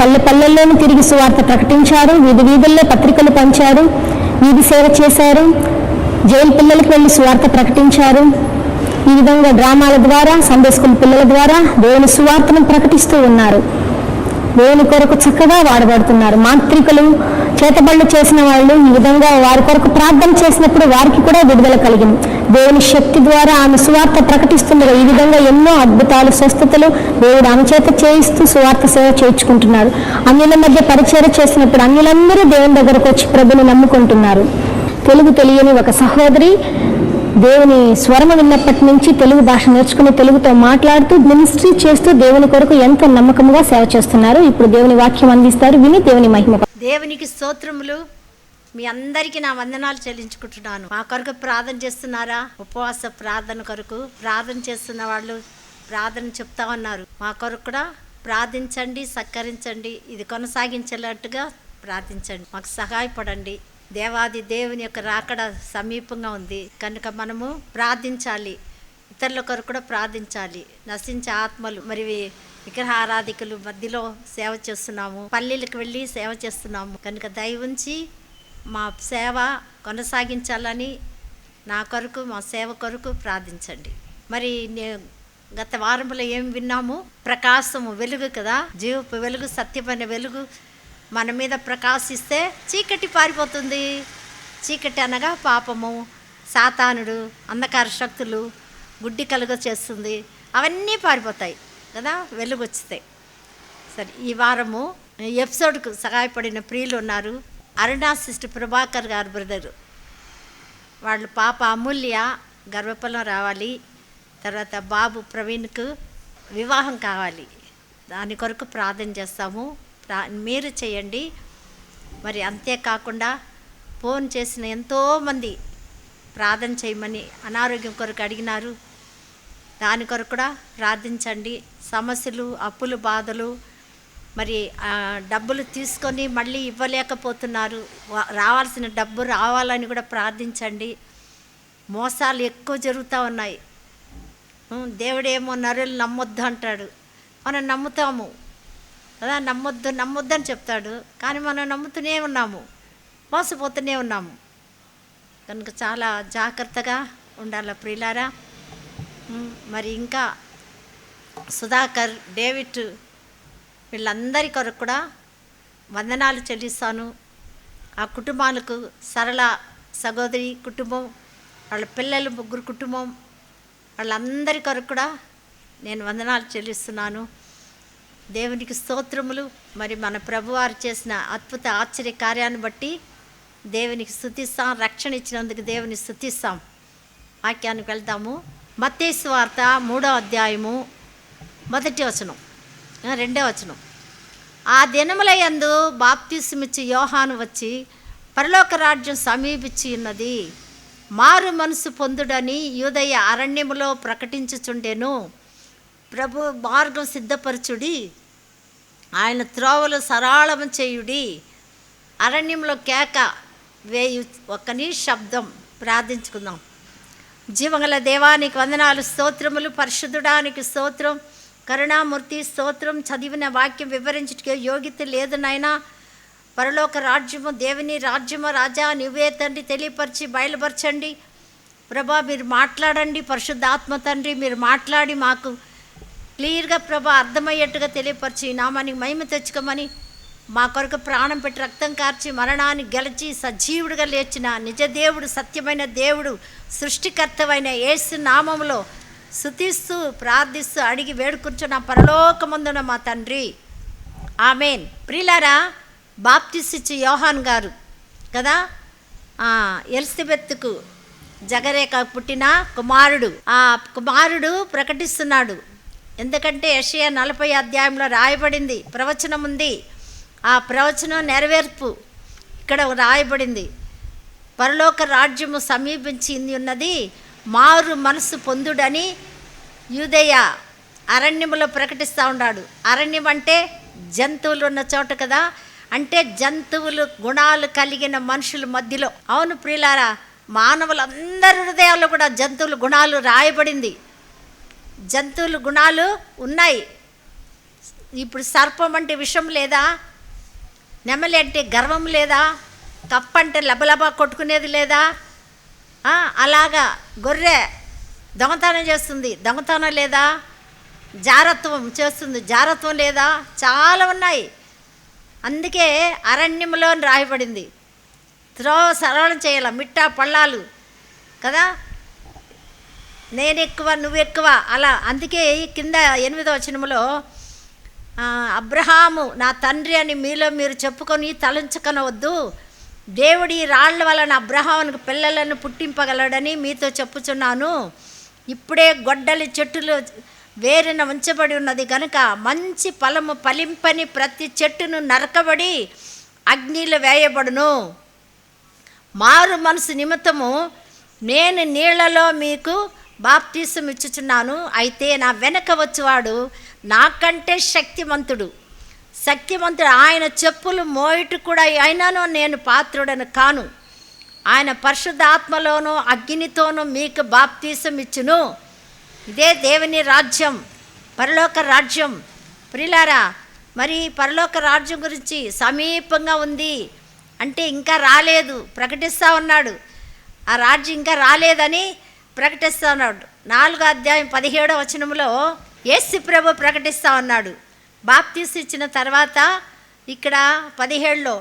పల్లె పల్లెల్లోనూ తిరిగి సువార్త ప్రకటించారు. వీధి వీధుల్లో పత్రికలు పంచారు. వీధి సేవ చేశారు. జైలు పిల్లలకు వెళ్ళి సువార్త ప్రకటించారు. ఈ విధంగా డ్రామాల ద్వారా సండే స్కూల్ పిల్లల ద్వారా దేవుని సువార్తను ప్రకటిస్తూ ఉన్నారు. దేవుని కొరకు చక్కగా వాడబడుతున్నారు. మాంత్రికులు చేతబళ్ళు చేసిన వాళ్ళు ఈ విధంగా వారి కొరకు ప్రార్థన చేసినప్పుడు వారికి కూడా విడుదల కలిగింది. దేవుని శక్తి ద్వారా ఆమె సువార్త ప్రకటిస్తుండగా ఈ విధంగా ఎన్నో అద్భుతాలు స్వస్థతలు దేవుడు ఆమె చేత చేయిస్తూ సువార్త సేవ చేయించుకుంటున్నారు అన్యుల మధ్య పరిచయం చేసినప్పుడు అన్యులందరూ దేవుని దగ్గరకు వచ్చి ప్రభుని నమ్ముకుంటున్నారు. తెలుగు తెలియని ఒక సహోదరి దేవుని స్వరము విన్నప్పటి నుంచి తెలుగు భాష నేర్చుకుని తెలుగుతో మాట్లాడుతూ మినిస్ట్రీ చేస్తూ దేవుని కొరకు ఎంతో నమ్మకంగా సేవ చేస్తున్నారు. ఇప్పుడు దేవుని వాక్యం అందిస్తారు. విని దేవుని మహిమ దేవునికి స్తోత్రములు. మీ అందరికీ నా వందనాలు చెల్లించుకుంటున్నాను. మా కొరకు ప్రార్థన చేస్తున్నారా? ఉపవాస ప్రార్థన కొరకు ప్రార్థన చేస్తున్న వాళ్ళు ప్రార్థన చెప్తా ఉన్నారు. మా కొరకు కూడా ప్రార్థించండి సత్కరించండి. ఇది కొనసాగించేటట్టుగా ప్రార్థించండి. మాకు సహాయపడండి. దేవాది దేవుని యొక్క రాకడ సమీపంగా ఉంది. కనుక మనము ప్రార్థించాలి. ఇతరుల కొరకు కూడా ప్రార్థించాలి. నశించే ఆత్మలు మరి విగ్రహారాధికులు మధ్యలో సేవ చేస్తున్నాము. పల్లెలకు వెళ్ళి సేవ చేస్తున్నాము. కనుక దయ ఉంచి మా సేవ కొనసాగించాలని నా కొరకు మా సేవ కొరకు ప్రార్థించండి. మరి గత వారంలో ఏం విన్నాము? ప్రకాశము వెలుగు కదా. జీవపు వెలుగు సత్యమైన వెలుగు మన మీద ప్రకాశిస్తే చీకటి పారిపోతుంది. చీకటి అనగా పాపము సాతానుడు అంధకార శక్తులు గుడ్డి కలుగ చేస్తుంది అవన్నీ పారిపోతాయి. కదా? వెలుగొచ్చుతాయి. సరే ఈ వారము ఎపిసోడ్కు సహాయపడిన ప్రియులు ఉన్నారు. అరుణా సిస్టర్ ప్రభాకర్ గారు బ్రదరు. వాళ్ళు పాప అమూల్య గర్భఫలం రావాలి. తర్వాత బాబు ప్రవీణ్కు వివాహం కావాలి. దాని కొరకు ప్రార్థన చేస్తాము. ప్రా మీరు చేయండి. మరి అంతేకాకుండా ఫోన్ చేసిన ఎంతోమంది ప్రార్థన చేయమని అనారోగ్యం కొరకు అడిగినారు. దాని కొరకు కూడా ప్రార్థించండి. సమస్యలు అప్పులు బాధలు మరి డబ్బులు తీసుకొని మళ్ళీ ఇవ్వలేకపోతున్నారు. రావాల్సిన డబ్బు రావాలని కూడా ప్రార్థించండి. మోసాలు ఎక్కువ జరుగుతూ ఉన్నాయి. దేవుడేమో నరులు నమ్మొద్దు అంటాడు. మనం నమ్ముతాము. కదా నమ్మొద్దు నమ్మొద్దు అని చెప్తాడు. కానీ మనం నమ్ముతూనే ఉన్నాము. మోసపోతూనే ఉన్నాము. కనుక చాలా జాగ్రత్తగా ఉండాలి ప్రియులారా. మరి ఇంకా సుధాకర్ డేవిడ్ వీళ్ళందరి కొరకు కూడా వందనాలు చెల్లిస్తాను. ఆ కుటుంబాలకు సరళ సహోదరి కుటుంబం వాళ్ళ పిల్లలు ముగ్గురు కుటుంబం వాళ్ళందరి కొరకు కూడా నేను వందనాలు చెల్లిస్తున్నాను. దేవునికి స్తోత్రములు. మరి మన ప్రభువారు చేసిన అద్భుత ఆశ్చర్య కార్యాన్ని బట్టి దేవునికి స్థుతిస్తాం రక్షణ ఇచ్చినందుకు దేవుని స్థుతిస్తాం వాక్యానికి వెళ్తాము మత్తేసు వార్త మూడో అధ్యాయము. మొదటి వచనం. రెండే రెండో వచనం. ఆ దినముల యందు బాప్తిసమిచ్చి యోహాను వచ్చి పరలోక రాజ్యం సమీపించి ఉన్నది. మారు మనసు పొందుడని యూదయ అరణ్యములో ప్రకటించుచుండెను. ప్రభు మార్గం సిద్ధపరచుడి. ఆయన త్రోవలు సరళము చేయుడి. అరణ్యంలో కేక వేయు ఒక్కని శబ్దం ప్రార్థించుకుందాం. జీవగల దేవానికి వందనాలు స్తోత్రములు పరిశుద్ధుడానికి స్తోత్రం. కరుణామూర్తి స్తోత్రం చదివిన వాక్యం వివరించుటకే యోగ్యత లేదు నాయనా. పరలోక రాజ్యము దేవుని రాజ్యము రాజా నువ్వే తండ్రి తెలియపరిచి బయలుపరచండి. ప్రభా మీరు మాట్లాడండి పరిశుద్ధాత్మ తండ్రి మీరు మాట్లాడి మాకు క్లియర్గా ప్రభా అర్థమయ్యేట్టుగా తెలియపరిచి నామానికి మహిమ తెచ్చుకోమని మా కొరకు ప్రాణం పెట్టి రక్తం కార్చి మరణాన్ని గెలిచి సజీవుడిగా లేచిన నిజ దేవుడు సత్యమైన దేవుడు సృష్టికర్తమైన యేసు నామములో శుతిస్తూ ప్రార్థిస్తూ అడిగి వేడుకుంటున్న పరలోకముందున మా తండ్రి. ఆమెన్. ప్రిలారా బాప్తిసిచ్చి యోహాన్ గారు కదా? ఆ, జగరేఖ పుట్టిన కుమారుడు. ఆ కుమారుడు ప్రకటిస్తున్నాడు. ఎందుకంటే యషయ నలభై అధ్యాయంలో రాయబడింది ప్రవచనం ఉంది ఆ ప్రవచనం నెరవేర్పు ఇక్కడ రాయబడింది. పరలోక రాజ్యము సమీపించింది ఉన్నది మారు మనసు పొందుడని యూదయ అరణ్యములో ప్రకటిస్తూ ఉన్నాడు. అరణ్యం అంటే జంతువులు ఉన్న చోట కదా. అంటే జంతువులు గుణాలు కలిగిన మనుషుల మధ్యలో. అవును ప్రియులారా మానవులందరి హృదయాల్లో కూడా జంతువుల గుణాలు రాయబడింది. జంతువుల గుణాలు ఉన్నాయి. ఇప్పుడు సర్పం అంటే విషం లేదా? నెమలి అంటే గర్వం లేదా? కప్ప అంటే లబలబా కొట్టుకునేది లేదా? అలాగా. గొర్రె దొంగతనం చేస్తుంది. దొంగతనం లేదా? జారత్వం చేస్తుంది. జారత్వం లేదా? చాలా ఉన్నాయి. అందుకే అరణ్యంలో రాయబడింది. త్రో సరళం చేయాల. మిట్టా పళ్ళాలు. కదా? నేను ఎక్కువ నువ్వు ఎక్కువ అలా. అందుకే కింద ఎనిమిదో వచనములో అబ్రహాము నా తండ్రి అని మీలో మీరు చెప్పుకొని తలంచుకొనవద్దు. దేవుడి రాళ్ళ వలన అబ్రహామునికి పిల్లలను పుట్టింపగలడని మీతో చెప్పుచున్నాను. ఇప్పుడే గొడ్డలి చెట్టులు వేరిన ఉంచబడి ఉన్నది కనుక మంచి ఫలము ఫలింపని ప్రతి చెట్టును నరకబడి అగ్నిలో వేయబడును. మారు మనసు నిమిత్తము నేను నీళ్ళలో మీకు బాప్తీసం ఇచ్చుచున్నాను అయితే నా వెనక వచ్చేవాడు నాకంటే శక్తిమంతుడు. సత్యవంతుడు ఆయన చెప్పులు మోయిటు కూడా అయినాను నేను పాత్రుడను కాను. ఆయన పరిశుద్ధాత్మలోనూ అగ్నితోనూ మీకు బాప్తీసం ఇచ్చును. ఇదే దేవుని రాజ్యం పరలోక రాజ్యం. ప్రిలారా మరి పరలోక రాజ్యం గురించి సమీపంగా ఉంది. అంటే ఇంకా రాలేదు ప్రకటిస్తూ ఉన్నాడు. ఆ రాజ్యం ఇంకా రాలేదని ప్రకటిస్తూ ఉన్నాడు. నాలుగో అధ్యాయం పదిహేడో వచనంలో ఏసు ప్రభు ప్రకటిస్తూ ఉన్నాడు. బాప్తీసు ఇచ్చిన తర్వాత ఇక్కడ పదిహేడులో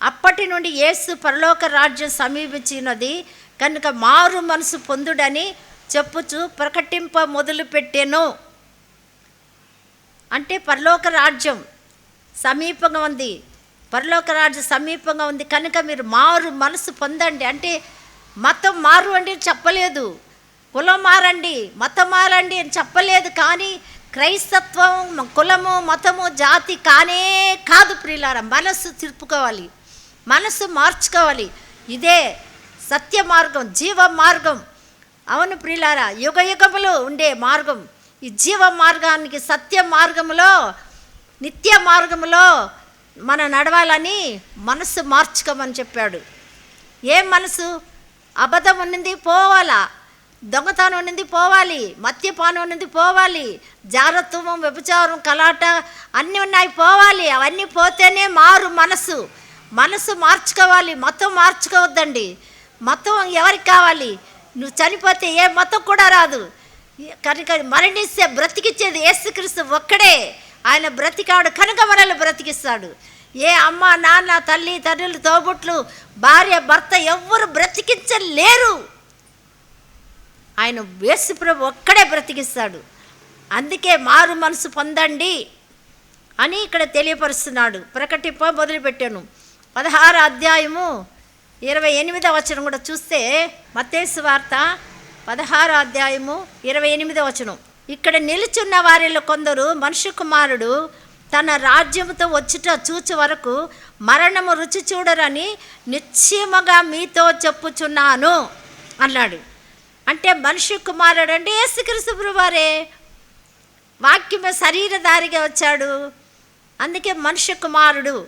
అప్పటి నుండి యేసు పరలోక రాజ్యం సమీపించినది కనుక మారు మనసు పొందుడని చెప్పుచు ప్రకటింప మొదలుపెట్టాను. అంటే పరలోక రాజ్యం సమీపంగా ఉంది. పరలోక రాజ్యం సమీపంగా ఉంది. కనుక మీరు మారు మనసు పొందండి. అంటే మతం మారు అండి చెప్పలేదు. కులం మారండి. మతం మారండి అని చెప్పలేదు. కానీ క్రైస్తత్వం కులము మతము జాతి కానే కాదు ప్రియులారా. మనస్సు తిరుపుకోవాలి. మనస్సు మార్చుకోవాలి. ఇదే సత్య మార్గం జీవ మార్గం. అవును ప్రియులారా యుగ యుగములు ఉండే మార్గం. ఈ జీవ మార్గానికి సత్య మార్గములో నిత్య మార్గములో మన నడవాలని మనస్సు మార్చుకోమని చెప్పాడు. ఏం మనసు అబద్ధం ఉన్నది పోవాలా? దొంగతనం నుండి పోవాలి మద్యపానం ఉన్నది పోవాలి జారత్వం వ్యభిచారం కలాట అన్నీ ఉన్నాయి పోవాలి. అవన్నీ పోతేనే మారు మనసు. మనసు మార్చుకోవాలి మతం మార్చుకోవద్దండి. మతం ఎవరికి కావాలి? నువ్వు చనిపోతే ఏ మతం కూడా రాదు. కనుక మరణిస్తే బ్రతికిచ్చేది యేసుక్రీస్తు ఒక్కడే. ఆయన బ్రతికాడు కనుక మనల్ని బ్రతికిస్తాడు. ఏ అమ్మ నాన్న తల్లి తండ్రులు తోబుట్లు భార్య భర్త ఎవ్వరు బ్రతికించలేరు. ఆయన వేసుప్రభు ఒక్కడే బ్రతికిస్తాడు. అందుకే మారు మనసు పొందండి అని ఇక్కడ తెలియపరుస్తున్నాడు. ప్రకటింప మొదలుపెట్టాను. పదహారు అధ్యాయము ఇరవై ఎనిమిదవ వచనం కూడా చూస్తే మతేసు వార్త పదహారు అధ్యాయము ఇరవై ఎనిమిదవ వచనం. ఇక్కడ నిలుచున్న వారిలో కొందరు మనుష్య కుమారుడు తన రాజ్యముతో వచ్చుట చూచు వరకు మరణము రుచి చూడరని నిశ్చయముగా మీతో చెప్పుచున్నాను అన్నాడు. అంటే మనుష్య కుమారుడు అంటే యేసుక్రీస్తు వారే వాక్యమే శరీరధారిగా వచ్చాడు. అందుకే మనుష్య కుమారుడు.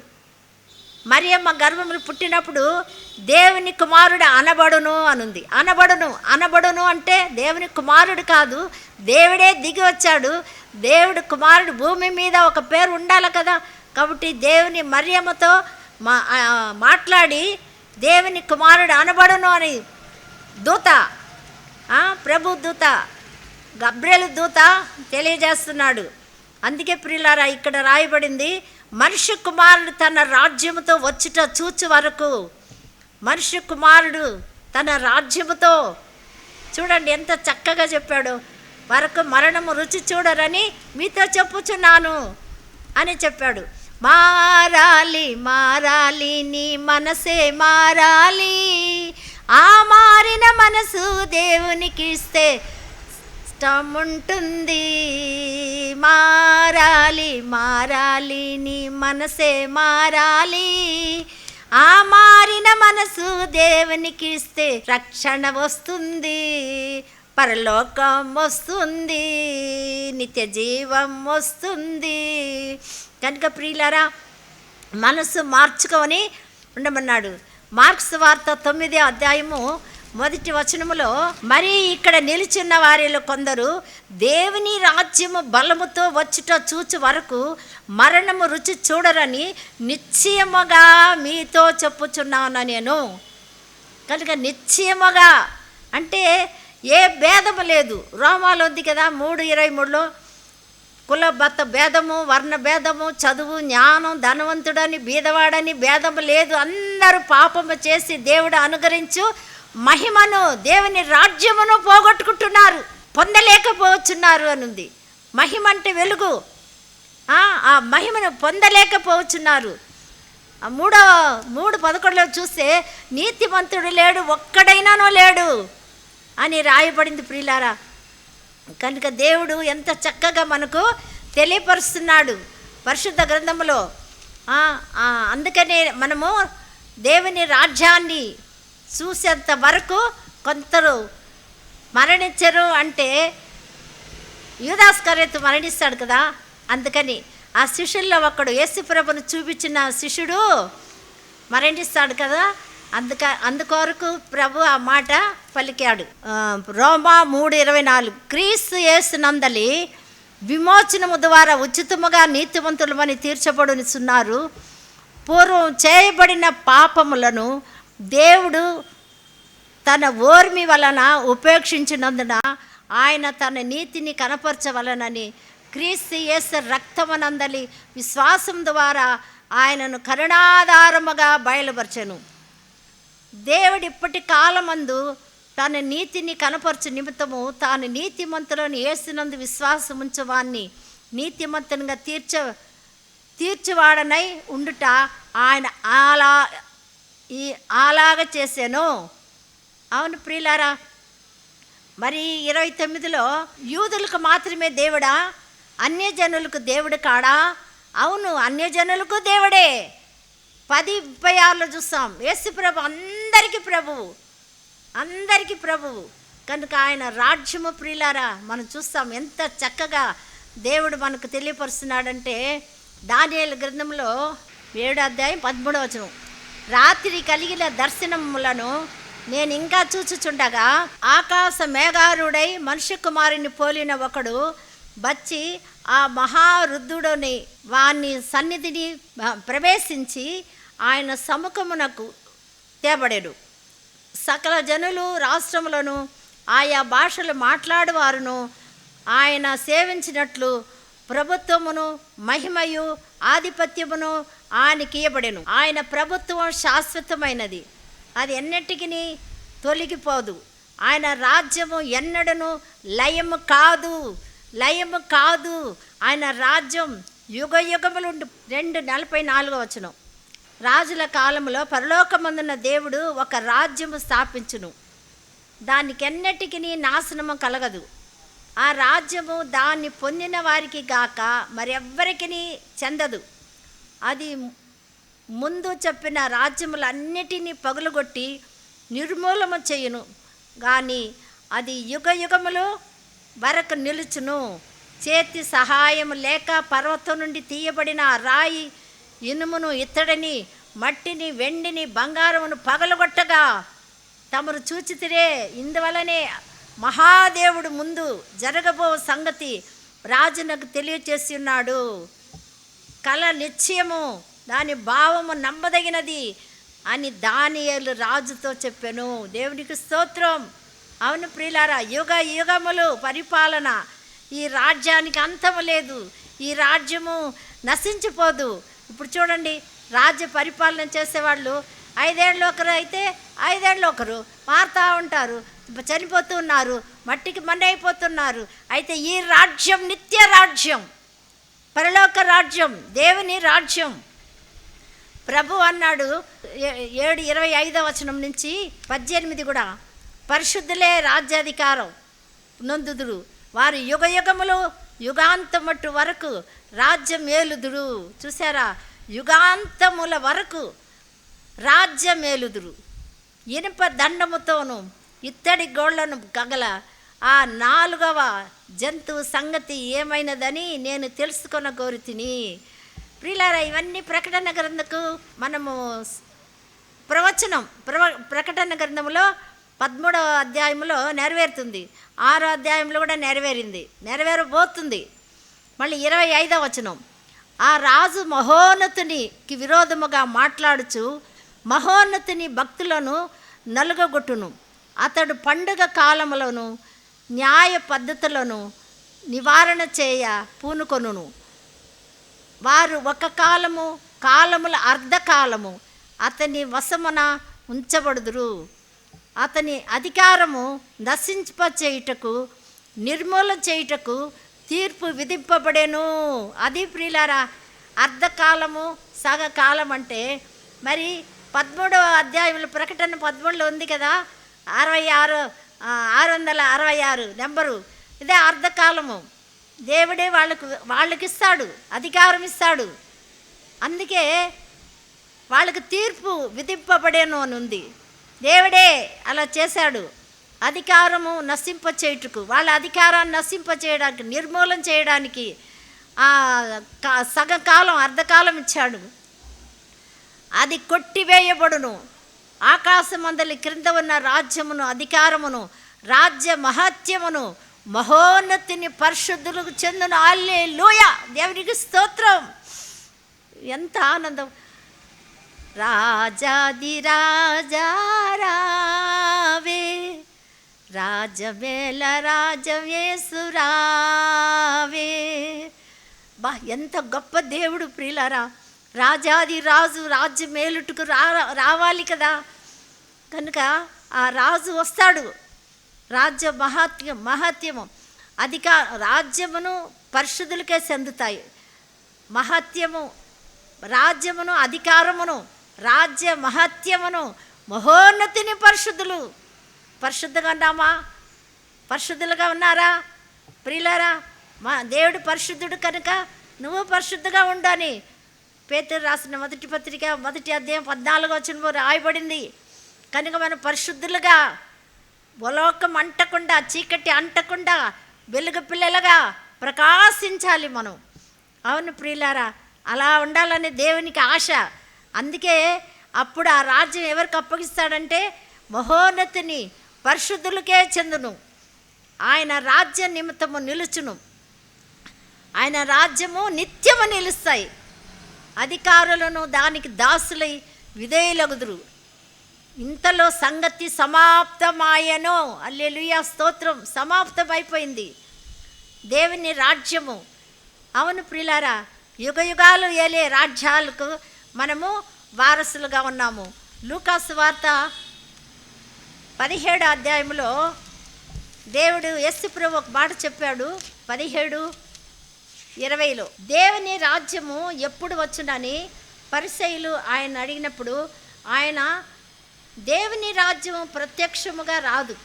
మరియమ్మ గర్భములు పుట్టినప్పుడు దేవుని కుమారుడు అనబడును అనుంది. అనబడును అనబడును అంటే దేవుని కుమారుడు కాదు. దేవుడే దిగి వచ్చాడు. దేవుడు కుమారుడు భూమి మీద ఒక పేరు ఉండాలి కదా. కాబట్టి దేవుని మరియమ్మతో మా మాట్లాడి దేవుని కుమారుడు అనబడును అని దూత ప్రభు దూత గబ్రెలు దూత తెలియజేస్తున్నాడు. అందుకే ప్రియులారా ఇక్కడ రాయబడింది మనుష్య కుమారుడు తన రాజ్యముతో వచ్చుట చూచు వరకు మనుష్య కుమారుడు తన రాజ్యముతో చూడండి ఎంత చక్కగా చెప్పాడు. వరకు మరణము రుచి చూడరని మీతో చెప్పుచున్నాను అని చెప్పాడు. మారాలి మారాలి నీ మనసే మారాలి. ఆ మారిన మనసు దేవునికి ఇస్తే ఉంటుంది మారాలి మారాలి నీ మనసే మారాలి. ఆ మారిన మనసు దేవునికి ఇస్తే రక్షణ వస్తుంది పరలోకం వస్తుంది నిత్య జీవం వస్తుంది. కనుక ప్రియులారా మనసు మార్చుకొని ఉండమన్నాడు. మార్క్స్ వార్త తొమ్మిది అధ్యాయము మొదటి వచనములో మరి ఇక్కడ నిలిచిన వారిలో కొందరు దేవుని రాజ్యము బలముతో వచ్చుట చూచు వరకు మరణము రుచి చూడరని నిశ్చయముగా మీతో చెప్పుచున్నాను నేను. కనుక నిశ్చయముగా అంటే ఏ భేదము లేదు. రోమాలు ఉంది కదా మూడు ఇరవై మూడులో కుల బత్త భేదము వర్ణ భేదము చదువు జ్ఞానం ధనవంతుడని బీదవాడని భేదము లేదు. అందరూ పాపము చేసి దేవుడు అనుగరించు మహిమను దేవుని రాజ్యమును పోగొట్టుకుంటున్నారు. పొందలేకపోవచ్చున్నారు అని ఉంది మహిమ అంటే వెలుగు ఆ మహిమను పొందలేకపోవచ్చున్నారు. ఆ మూడో మూడు పదకొండులో చూస్తే నీతిమంతుడు లేడు ఒక్కడైనానో లేడు అని రాయబడింది ప్రియులారా. కనుక దేవుడు ఎంత చక్కగా మనకు తెలియపరుస్తున్నాడు. పరిశుద్ధ గ్రంథంలో అందుకనే మనము దేవుని రాజ్యాన్ని చూసేంత వరకు కొందరు మరణించరు అంటే యూదాస్కరేతు మరణిస్తాడు కదా. అందుకని ఆ శిష్యుల్లో ఒకడు యేసుప్రభును చూపించిన శిష్యుడు మరణిస్తాడు కదా. అందుక అందుకొరకు ప్రభు ఆ మాట పలికాడు. రోమా మూడు ఇరవై నాలుగు. క్రీస్తు యేసునందలి విమోచనము ద్వారా ఉచితముగా నీతివంతులమని తీర్చబడునిచున్నారు పూర్వం చేయబడిన పాపములను దేవుడు తన ఓర్మి వలన ఉపేక్షించినందున ఆయన తన నీతిని కనపరచవలనని క్రీస్తు యేసు రక్తమనందలి విశ్వాసం ద్వారా ఆయనను కరుణాధారముగా బయలుపరచను. దేవుడు ఇప్పటి కాలమందు తన నీతిని కనపరచు నిమిత్తము తాను నీతిమంతులను ఏసినందు విశ్వాసం ఉంచవాన్ని నీతిమంతునిగా తీర్చ తీర్చివాడనై ఉండుట ఆయన అలా ఈ అలాగ చేశాను. అవును ప్రియులారా మరి ఇరవై తొమ్మిదిలో యూదులకు మాత్రమే దేవుడా అన్యజనులకు దేవుడు కాడా? అవును అన్యజనులకు దేవుడే. పది ముప్పై ఆరులో చూస్తాం. యేసుప్రభు అన్ని అందరికీ ప్రభువు. అందరికీ ప్రభువు. కనుక ఆయన రాజ్యము ప్రియులారా మనం చూస్తాం ఎంత చక్కగా దేవుడు మనకు తెలియపరుస్తున్నాడంటే దానియేలు గ్రంథంలో ఏడు అధ్యాయం పదమూడవ వచనం. రాత్రి కలిగిన దర్శనములను నేను ఇంకా చూచుచుండగా ఆకాశ మేఘారుడై మనుష్య కుమారుని పోలిన ఒకడు వచ్చి ఆ మహారుద్ధుడుని వాని సన్నిధిని ప్రవేశించి ఆయన సముఖమునకు తేబడెడు సకల జనులు రాష్ట్రములను ఆయా భాషలు మాట్లాడువారును ఆయన సేవించినట్లు ప్రభుత్వమును మహిమయు ఆధిపత్యమును ఆయనకి ఇవ్వబడెను ఆయన ప్రభుత్వం శాశ్వతమైనది. అది ఎన్నటికి తొలగిపోదు. ఆయన రాజ్యము ఎన్నడను లయము కాదు. లయము కాదు. ఆయన రాజ్యం యుగ యుగములు రెండు నలభై నాలుగో వచనం. రాజుల కాలంలో పరలోకమందున్న దేవుడు ఒక రాజ్యము స్థాపించును. దానికెన్నటికి నాశనము కలగదు. ఆ రాజ్యము దాన్ని పొందిన వారికి గాక మరెవ్వరికి చెందదు. అది ముందు చెప్పిన రాజ్యములన్నిటినీ పగులుగొట్టి నిర్మూలము చేయును. కానీ అది యుగ యుగములు వరకు నిలుచును. చేతి సహాయం లేక పర్వతం నుండి తీయబడిన రాయి ఇనుమును ఇత్తడిని మట్టిని వెండిని బంగారమును పగలగొట్టగా తమరు చూచితిరే. ఇందువలనే మహాదేవుడు ముందు జరగబో సంగతి రాజునకు తెలియచేసి ఉన్నాడు. కళ నిశ్చయము దాని భావము నమ్మదగినది అని దానియలు రాజుతో చెప్పాను. దేవునికి స్తోత్రం. అవును ప్రియులారా యుగ యుగములు పరిపాలన. ఈ రాజ్యానికి అంతము లేదు. ఈ రాజ్యము నశించిపోదు. ఇప్పుడు చూడండి రాజ్య పరిపాలన చేసేవాళ్ళు ఐదేళ్ళు ఒకరు అయితే ఐదేళ్ళు ఒకరు మారుతూ ఉంటారు. చనిపోతూ ఉన్నారు మట్టికి మండి అయిపోతున్నారు. అయితే ఈ రాజ్యం నిత్య రాజ్యం పరలోక రాజ్యం దేవుని రాజ్యం. ప్రభు అన్నాడు ఏ- ఏడు ఇరవై ఐదో వచనం నుంచి పద్దెనిమిది కూడా పరిశుద్ధులే రాజ్యాధికారం నొందుదురు. వారు యుగ యుగములు యుగాంతమట్టు వరకు రాజ్యమేలుదుడు చూసారా యుగాంతముల వరకు రాజ్యమేలుదుడు ఇనుప దండముతోను ఇత్తడి గోళ్ళను గగల ఆ నాలుగవ జంతువు సంగతి ఏమైనదని నేను తెలుసుకొన కోరుతిని. ప్రిలారా ఇవన్నీ ప్రకటన గ్రంథకు మనము ప్రవచనం ప్రవ ప్రకటన గ్రంథంలో పదమూడవ అధ్యాయంలో నెరవేరుతుంది. ఆరో అధ్యాయంలో కూడా నెరవేరింది. నెరవేరబోతుంది. మళ్ళీ ఇరవై ఐదవ వచనం. ఆ రాజు మహోన్నతునికి విరోధముగా మాట్లాడుచు మహోన్నతుని భక్తులను నలుగగొట్టును. అతడు పండుగ కాలములను న్యాయ పద్ధతులను నివారణ చేయ పూనుకొనును. వారు ఒక కాలము కాలముల అర్ధకాలము అతని వశమున ఉంచబడుదురు. అతని అధికారము నశింపచేయుటకు నిర్మూలన చేయుటకు తీర్పు విధింపబడేను. అది ప్రియులారా అర్ధకాలము సగకాలం అంటే మరి పదమూడవ అధ్యాయంలో ప్రకటన పదమూడులో ఉంది కదా? అరవై ఆరు ఆరు వందల అరవై ఆరు నెంబరు. ఇదే అర్ధకాలము దేవుడే వాళ్ళకు వాళ్ళకి ఇస్తాడు అధికారం ఇస్తాడు. అందుకే వాళ్ళకు తీర్పు విధింపబడేను అని ఉంది. దేవుడే అలా చేశాడు. అధికారము నశింప చేయుటకు వాళ్ళ అధికారాన్ని నశింప చేయడానికి నిర్మూలన చేయడానికి ఆ, సగకాలం అర్ధకాలం ఇచ్చాడు. అది కొట్టివేయబడును. ఆకాశమందలి క్రింద ఉన్న రాజ్యమును అధికారమును రాజ్య మహత్యమును మహోన్నతిని పరిశుద్ధులకు చెందిన. అల్లే లూయ దేవునికి స్తోత్రం. ఎంత ఆనందం. రాజాది రాజారావే రాజవేల రాజవేసురావే. బా ఎంత గొప్ప దేవుడు ప్రియులారా. రాజాది రాజు రాజ్య మేలుటకు రా రావాలి కదా. కనుక ఆ రాజు వస్తాడు. రాజ్య మహాత్మ్యం మహాత్యము అధిక రాజ్యమును పరిశుద్ధులకే చెందుతాయి. మహాత్యము రాజ్యమును అధికారమును రాజ్య మహత్యమును మహోన్నతిని పరిశుద్ధులు పరిశుద్ధంగా ఉన్నామా? పరిశుద్ధులుగా ఉన్నారా? ప్రియులారా మా దేవుడు పరిశుద్ధుడు కనుక నువ్వు పరిశుద్ధగా ఉండని పేతురు రాసిన మొదటి పత్రిక మొదటి అధ్యాయం పద్నాలుగు వచ్చిన రాయబడింది. కనుక మనం పరిశుద్ధులుగా ఉలోకం అంటకుండా చీకటి అంటకుండా వెలుగు పిల్లలుగా ప్రకాశించాలి మనం. అవును ప్రియులారా అలా ఉండాలని దేవునికి ఆశ. అందుకే అప్పుడు ఆ రాజ్యం ఎవరికి అప్పగిస్తాడంటే మహోన్నతిని పరిశుద్ధులకే చెందును. ఆయన రాజ్య నిమిత్తము నిలుచును. ఆయన రాజ్యము నిత్యము నిలుస్తాయి. అధికారులను దానికి దాసులై విధేయులగుదురు. ఇంతలో సంగతి సమాప్తమాయను. అల్లెలుయా స్తోత్రం సమాప్తమైపోయింది. దేవుని రాజ్యము. అవును ప్రిలారా యుగ యుగాలు ఏలే రాజ్యాలకు మనము వారసులుగా ఉన్నాము. లూకాసు వార్త పదిహేడు అధ్యాయంలో దేవుడు యస్సు ప్రభు ఒక మాట చెప్పాడు. పదిహేడు ఇరవైలో దేవుని రాజ్యము ఎప్పుడు వచ్చునని పరిసయులు ఆయన అడిగినప్పుడు ఆయన దేవుని రాజ్యము ప్రత్యక్షముగా రాదు.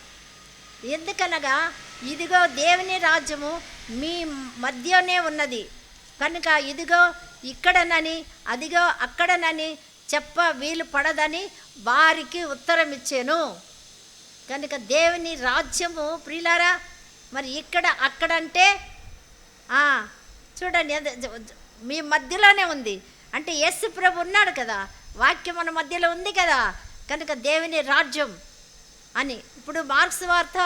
ఎందుకనగా ఇదిగో దేవుని రాజ్యము మీ మధ్యనే ఉన్నది. కనుక ఇదిగో ఇక్కడనని అదిగో అక్కడనని చెప్ప వీలు పడదని వారికి ఉత్తరం ఇచ్చాను కనుక దేవుని రాజ్యము ప్రియులారా మరి ఇక్కడ అక్కడంటే అంటే చూడండి మీ మధ్యలోనే ఉంది. అంటే యేసు ప్రభు ఉన్నాడు కదా వాక్యం మన మధ్యలో ఉంది కదా కనుక దేవుని రాజ్యం అని. ఇప్పుడు మార్క్స్ వార్త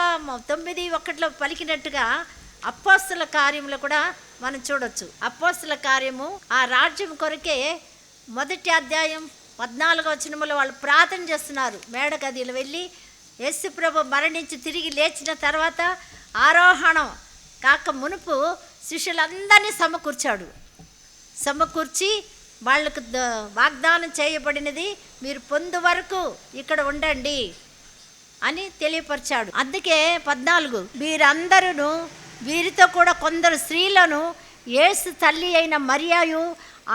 తొమ్మిది ఒకటిలో పలికినట్టుగా అప్పోస్తుల కార్యములు కూడా మనం చూడొచ్చు. అప్పోస్తుల కార్యము ఆ రాజ్యం కొరకే మొదటి అధ్యాయం పద్నాలుగో వచనములో వాళ్ళు ప్రార్థన చేస్తున్నారు. మేడగదిలో వెళ్ళి యేసు ప్రభు మరణించి తిరిగి లేచిన తర్వాత ఆరోహణం కాక మునుపు శిష్యులందరినీ సమకూర్చాడు. సమకూర్చి వాళ్ళకు వాగ్దానం చేయబడినది మీరు పొందు వరకు ఇక్కడ ఉండండి అని తెలియపరిచాడు. అందుకే పద్నాలుగు వీరందరూ వీరితో కూడా కొందరు స్త్రీలను ఏసు తల్లి అయిన మరియాయు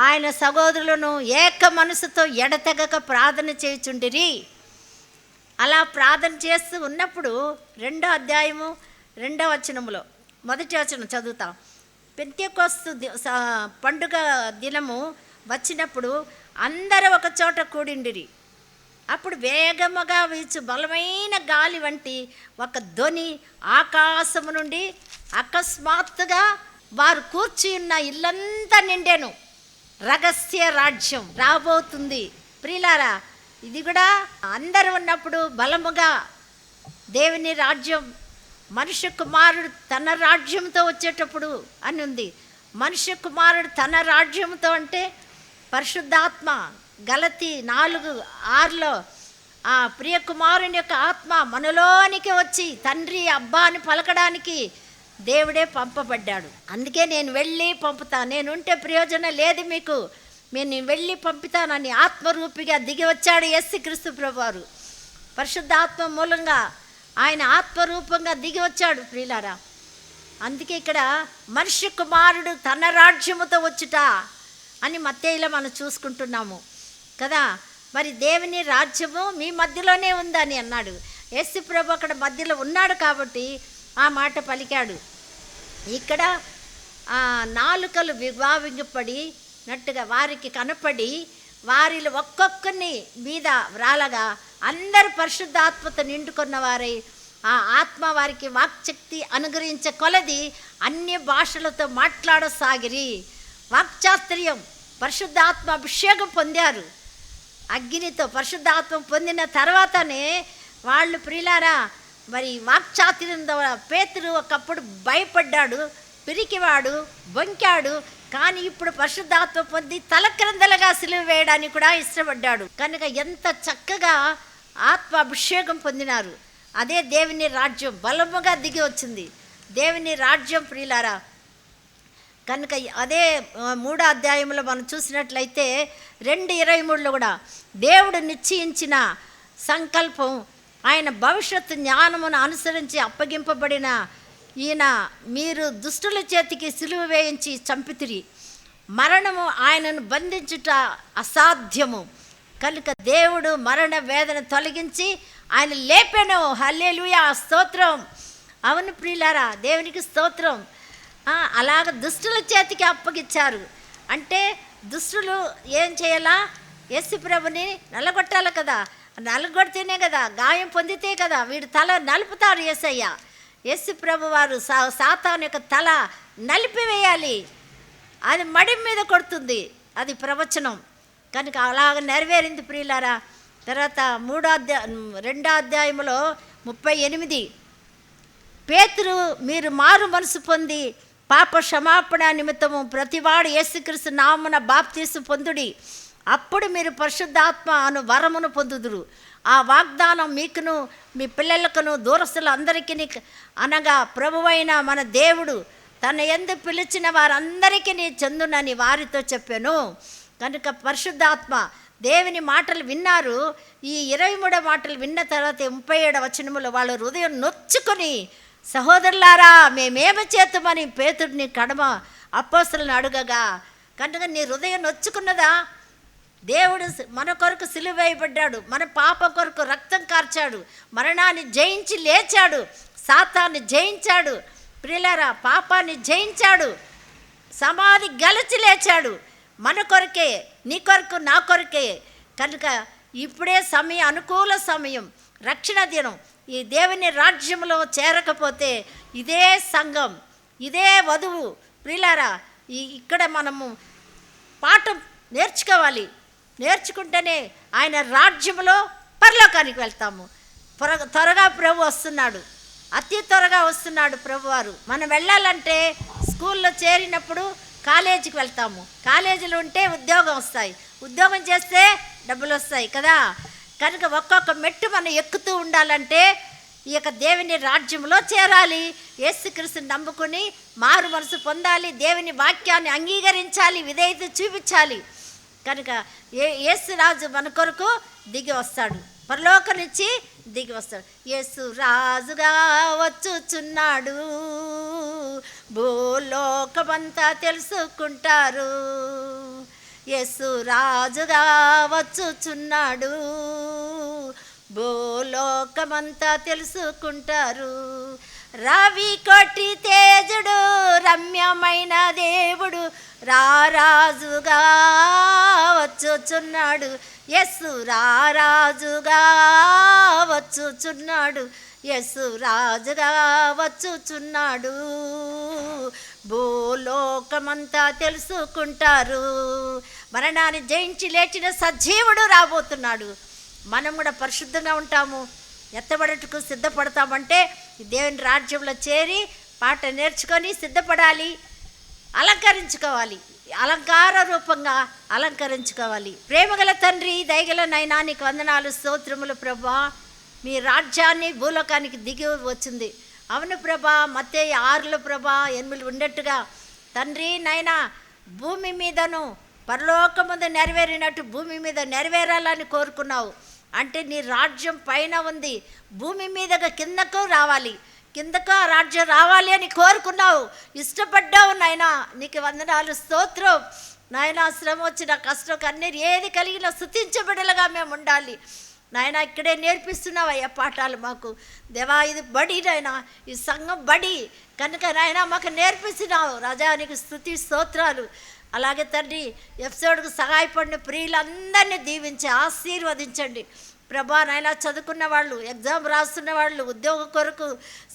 ఆయన సహోదరులను ఏక మనసుతో ఎడతెగక ప్రార్థన చేయుచుండిరి. అలా ప్రార్థన చేస్తూ ఉన్నప్పుడు రెండో అధ్యాయము రెండో వచనములో మొదటి వచనం చదువుతాం. పెంత్యకొస్తు పండుగ దినము వచ్చినప్పుడు అందరూ ఒక చోట కూడిండిరి. అప్పుడు వేగముగా వీచు బలమైన గాలి వంటి ఒక ధ్వని ఆకాశము నుండి అకస్మాత్తుగా వారు కూర్చి ఉన్న ఇల్లంతా నిండాను. రహస్య రాజ్యం రాబోతుంది. ప్రిలారా ఇది కూడా అందరూ ఉన్నప్పుడు బలముగా దేవుని రాజ్యం మనుష్య కుమారుడు తన రాజ్యంతో వచ్చేటప్పుడు అని ఉంది. మనుష్య కుమారుడు తన రాజ్యంతో అంటే పరిశుద్ధాత్మ గలతి నాలుగు ఆరులో ఆ ప్రియ కుమారుని యొక్క ఆత్మ మనలోనికి వచ్చి తండ్రి అబ్బా అని పలకడానికి దేవుడే పంపబడ్డాడు. అందుకే నేను వెళ్ళి పంపుతా. నేనుంటే ప్రయోజనం లేదు మీకు. నేను వెళ్ళి పంపుతానని ఆత్మరూపిగా దిగి వచ్చాడు ఎస్సి క్రీస్తు ప్రభువారు. పరిశుద్ధాత్మ మూలంగా ఆయన ఆత్మరూపంగా దిగి వచ్చాడు ప్రియులారా. అందుకే ఇక్కడ మనిషి కుమారుడు తన రాజ్యముతో వచ్చుట అని మత్తేయిలో మనం చూసుకుంటున్నాము. కదా? మరి దేవుని రాజ్యము మీ మధ్యలోనే ఉందని అన్నాడు. యేసు ప్రభు అక్కడ మధ్యలో ఉన్నాడు కాబట్టి ఆ మాట పలికాడు. ఇక్కడ నాలుకలు వివావింగపడి నట్టుగా వారికి కనపడి వారిలో ఒక్కొక్కరిని మీద వ్రాలగా అందరు పరిశుద్ధాత్మత నిండుకున్న వారై ఆ ఆత్మ వారికి వాక్శక్తి అనుగ్రహించే కొలది అన్య భాషలతో మాట్లాడసాగిరి. వాక్చాస్త్రీయం పరిశుద్ధాత్మ అభిషేకం పొందారు. అగ్నితో పరిశుద్ధాత్మ పొందిన తర్వాతనే వాళ్ళు ప్రిలారా మరి వాక్చాతుర్యం ద్వారా పేతురు ఒకప్పుడు భయపడ్డాడు పిరికివాడు బొంకాడు కానీ ఇప్పుడు పరిశుద్ధాత్మ పొంది తలక్రందలుగా సిలువ వేయడానికి కూడా ఇష్టపడ్డాడు. కనుక ఎంత చక్కగా ఆత్మ అభిషేకం పొందినారు. అదే దేవుని రాజ్యం బలముగా దిగి వచ్చింది. దేవుని రాజ్యం ప్రియులారా కనుక అదే మూడో అధ్యాయంలో మనం చూసినట్లయితే రెండు ఇరవై మూడులో కూడా దేవుడు నిశ్చయించిన సంకల్పం ఆయన భవిష్యత్తు జ్ఞానమును అనుసరించి అప్పగింపబడిన ఈయన మీరు దుష్టుల చేతికి సిలువ వేయించి చంపితిరి. మరణము ఆయనను బంధించుట అసాధ్యము. కనుక దేవుడు మరణ వేదన తొలగించి ఆయన లేపెను. హల్లేలుయా స్తోత్రం. అవును ప్రియులారా దేవునికి స్తోత్రం. అలాగ దుష్టుల చేతికి అప్పగిచ్చారు. అంటే దుష్టులు ఏం చేయాలా? యేసు ప్రభుని నల్లగొట్టాలి కదా. నలగొడితేనే కదా గాయం పొందితే కదా వీడు తల నలుపుతారు యేసయ్య. యేసు ప్రభు వారు సా సాతాను యొక్క తల నలిపివేయాలి. అది మడి మీద కొడుతుంది. అది ప్రవచనం. కనుక అలాగ నెరవేరింది ప్రియులారా. తర్వాత మూడో అధ్యా రెండో అధ్యాయంలో ముప్పై ఎనిమిది. పేతురు మీరు మారు మనసు పొంది పాప క్షమాపణ నిమిత్తము ప్రతివాడు యేసుక్రీస్తు నామున బాప్తీసు పొందుడి. అప్పుడు మీరు పరిశుద్ధాత్మ అను వరమును పొందుదురు. ఆ వాగ్దానం మీకును మీ పిల్లలకును దూరస్తులందరికీ అనగా ప్రభువైన మన దేవుడు తన ఎందు పిలిచిన వారందరికీ చెందునని వారితో చెప్పాను. కనుక పరిశుద్ధాత్మ దేవుని మాటలు విన్నారు. ఈ ఇరవై మూడో మాటలు విన్న తర్వాత ముప్పై ఏడవ వచనములో వాళ్ళ హృదయం నొచ్చుకొని సహోదరులారా మేమేమి చేతమని పేతుడిని కడమ అపోసలను అడుగగా కనుక నీ హృదయం నొచ్చుకున్నదా? దేవుడు మన కొరకు సిలువేయబడ్డాడు మన పాప కొరకు రక్తం కార్చాడు. మరణాన్ని జయించి లేచాడు. సాతాన్ని జయించాడు. ప్రిలరా పాపాన్ని జయించాడు. సమాధి గలచి లేచాడు. మన కొరకే నీ కొరకు నా కొరకే. కనుక ఇప్పుడే సమయం అనుకూల సమయం. రక్షణ దినం. ఈ దేవుని రాజ్యంలో చేరకపోతే ఇదే సంఘం ఇదే వధువు. ప్రిలారా ఈ ఇక్కడ మనము పాఠం నేర్చుకోవాలి. నేర్చుకుంటేనే ఆయన రాజ్యంలో పరలోకానికి వెళ్తాము. త్వరగా త్వరగా ప్రభు వస్తున్నాడు. అతి త్వరగా వస్తున్నాడు ప్రభువారు. మనం వెళ్ళాలంటే స్కూల్లో చేరినప్పుడు కాలేజీకి వెళ్తాము. కాలేజీలో ఉంటే ఉద్యోగం వస్తాయి. ఉద్యోగం చేస్తే డబ్బులు వస్తాయి కదా. కనుక ఒక్కొక్క మెట్టు మనం ఎక్కుతూ ఉండాలంటే ఈ యొక్క దేవుని రాజ్యంలో చేరాలి. యేసుక్రీస్తుని నమ్ముకుని మారు మనసు పొందాలి. దేవుని వాక్యాన్ని అంగీకరించాలి. విధేయత చూపించాలి. కనుక ఏ యేసు రాజు మన కొరకు దిగి వస్తాడు. పరలోక నుంచి దిగి వస్తాడు. యేసు రాజుగా వచ్చుచున్నాడు. భూలోకమంతా తెలుసుకుంటారు. యేసు రాజుగా వచ్చుచున్నాడు. భూలోకమంతా తెలుసుకుంటారు. రవి కొట్టి తేజుడు రమ్యమైన దేవుడు రారాజుగా వచ్చుచున్నాడు. ఎస్సు రారాజుగా వచ్చుచున్నాడు. ఎస్సు రాజుగా వచ్చుచున్నాడు. భూలోకమంతా తెలుసుకుంటారు. మరణాన్ని జయించి లేచిన సజీవుడు రాబోతున్నాడు. మనం కూడా పరిశుద్ధంగా ఉంటాము. ఎత్తబడటకు సిద్ధపడతామంటే దేవుని రాజ్యంలో చేరి పాట నేర్చుకొని సిద్ధపడాలి అలంకరించుకోవాలి అలంకార రూపంగా అలంకరించుకోవాలి. ప్రేమగల తండ్రి దయగల నైనా నీకు వందనాలు స్తోత్రములు ప్రభా. మీ రాజ్యాన్ని భూలోకానికి దిగి వచ్చింది. అవును ప్రభా మతే ఆరుల ప్రభా ఎనిమిది ఉండేట్టుగా తండ్రి నైనా భూమి మీదను పరలోకముందు నెరవేరినట్టు భూమి మీద నెరవేరాలని కోరుకున్నావు. అంటే నీ రాజ్యం పైన ఉంది. భూమి మీదగా కిందకు రావాలి. కిందకు ఆ రాజ్యం రావాలి అని కోరుకున్నావు. ఇష్టపడ్డావు నాయనా. నీకు వందనాలు స్తోత్రం. నాయన శ్రమ వచ్చిన కష్టం కన్నీరు ఏది కలిగినా స్థుతించబడలుగా మేము ఉండాలి. నాయన ఇక్కడే నేర్పిస్తున్నావు అయ్యా పాఠాలు మాకు. దేవా ఇది బడి నాయన. ఈ సంఘం బడి. కనుక నాయన మాకు నేర్పిస్తున్నావు. రాజానికి స్థుతి స్తోత్రాలు. అలాగే తండ్రి ఎపిసోడ్కు సహాయపడిన ప్రియులందరినీ దీవించి ఆశీర్వదించండి. ప్రభా నాయన చదువుకున్న వాళ్ళు ఎగ్జామ్ రాస్తున్న వాళ్ళు ఉద్యోగ కొరకు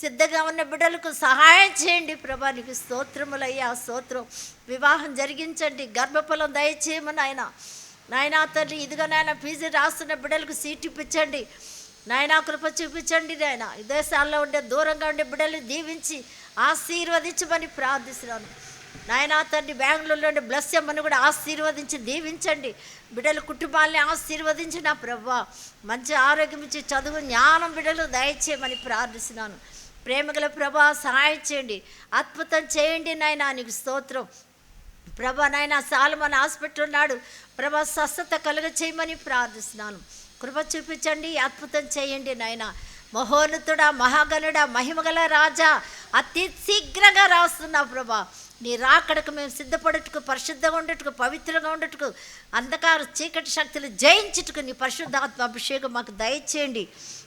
సిద్ధంగా ఉన్న బిడ్డలకు సహాయం చేయండి. ప్రభా నీకు స్తోత్రములయ్యా స్తోత్రం. వివాహం జరిగించండి. గర్భఫలం దయచేయమని ఆయన నాయన తండ్రి ఇదిగో నాయన పీజీ రాస్తున్న బిడ్డలకు సీట్ ఇప్పించండి. నాయన కృప చూపించండి నాయన. విదేశాల్లో ఉండే దూరంగా ఉండే బిడ్డలు దీవించి ఆశీర్వదించమని ప్రార్థిస్తున్నాను. నాయనా తండ్రి బెంగళూరులోని బ్లస్ బ్లస్యమ్మను కూడా ఆశీర్వదించి దీవించండి. బిడ్డల కుటుంబాల్ని ఆశీర్వదించి నా ప్రభా మంచి ఆరోగ్యం ఇచ్చి చదువు జ్ఞానం బిడ్డలు దయచేయమని ప్రార్థిస్తున్నాను. ప్రేమగల ప్రభా సహాయం చేయండి. అద్భుతం చేయండి నాయనా నీకు స్తోత్రం. ప్రభా నాయన సాలమన్ హాస్పిటల్ ఉన్నాడు ప్రభా స్వస్థత కలుగ చేయమని ప్రార్థిస్తున్నాను. కృప చూపించండి అద్భుతం చేయండి నాయన. మహోన్నతుడా మహాగణుడా మహిమగల రాజా అతి శీఘ్రంగా రాస్తున్నావు ప్రభా. నీ రాకడకు మేము సిద్ధపడుటకు పరిశుద్ధంగా ఉండటకు పవిత్రంగా ఉండటకు అంధకార చీకటి శక్తులు జయించుటకు నీ పరిశుద్ధాత్మ అభిషేకం మాకు దయచేయండి.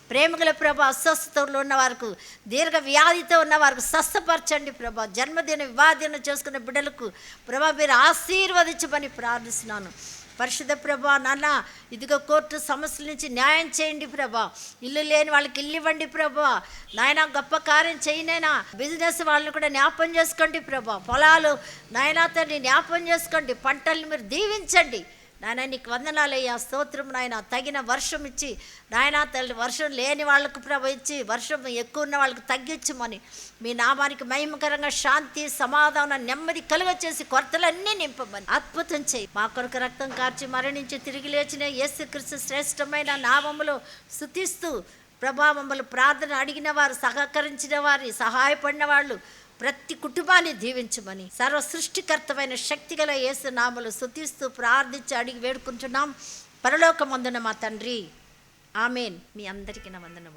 ప్రేమగల ప్రభా అస్వస్థతలో ఉన్న వారికి దీర్ఘ వ్యాధితో ఉన్న వారికి స్వస్థపరచండి ప్రభా. జన్మదిన వివాదిన చేసుకున్న బిడ్డలకు ప్రభా మీరు ఆశీర్వదించమని ప్రార్థిస్తున్నాను. పరిశుద్ధ ప్రభా నాన్న ఇదిగో కోర్టు సమస్యల నుంచి న్యాయం చేయండి ప్రభా. ఇల్లు లేని వాళ్ళకి ఇల్లు ఇవ్వండి ప్రభా. నాయన గొప్ప కార్యం చేయనైనా బిజినెస్ వాళ్ళని కూడా జ్ఞాపం చేసుకోండి ప్రభా. పొలాలు నాయనా తండ్రి జ్ఞాపం చేసుకోండి. పంటల్ని మీరు దీవించండి. నాయన నీకు వందనాలయ్యా స్తోత్రం నాయన. తగిన వర్షం ఇచ్చి నాయన తల్లి వర్షం లేని వాళ్ళకు ప్రభవించి ఇచ్చి వర్షం ఎక్కువ ఉన్న వాళ్ళకి తగ్గించమని మీ నామానికి మహిమకరంగా శాంతి సమాధానం నెమ్మది కలుగ చేసి కొరతలన్నీ నింపమని అద్భుతం చేయి. మా కొరకు రక్తం కార్చి మరణించి తిరిగి లేచిన యేసుక్రీస్తు శ్రేష్టమైన నామములో స్థుతిస్తూ ప్రభావములు ప్రార్థన అడిగిన వారు సహకరించిన వారి సహాయపడిన వాళ్ళు ప్రతి కుటుంబాన్ని దీవించమని సర్వ సృష్టికర్తమైన శక్తిగల యేసు నామలు శుతిస్తూ ప్రార్థించి అడిగి వేడుకుంటున్నాం. పరలోకమందున మా తండ్రి. ఆమెన్. మీ అందరికీ నా వందనములు.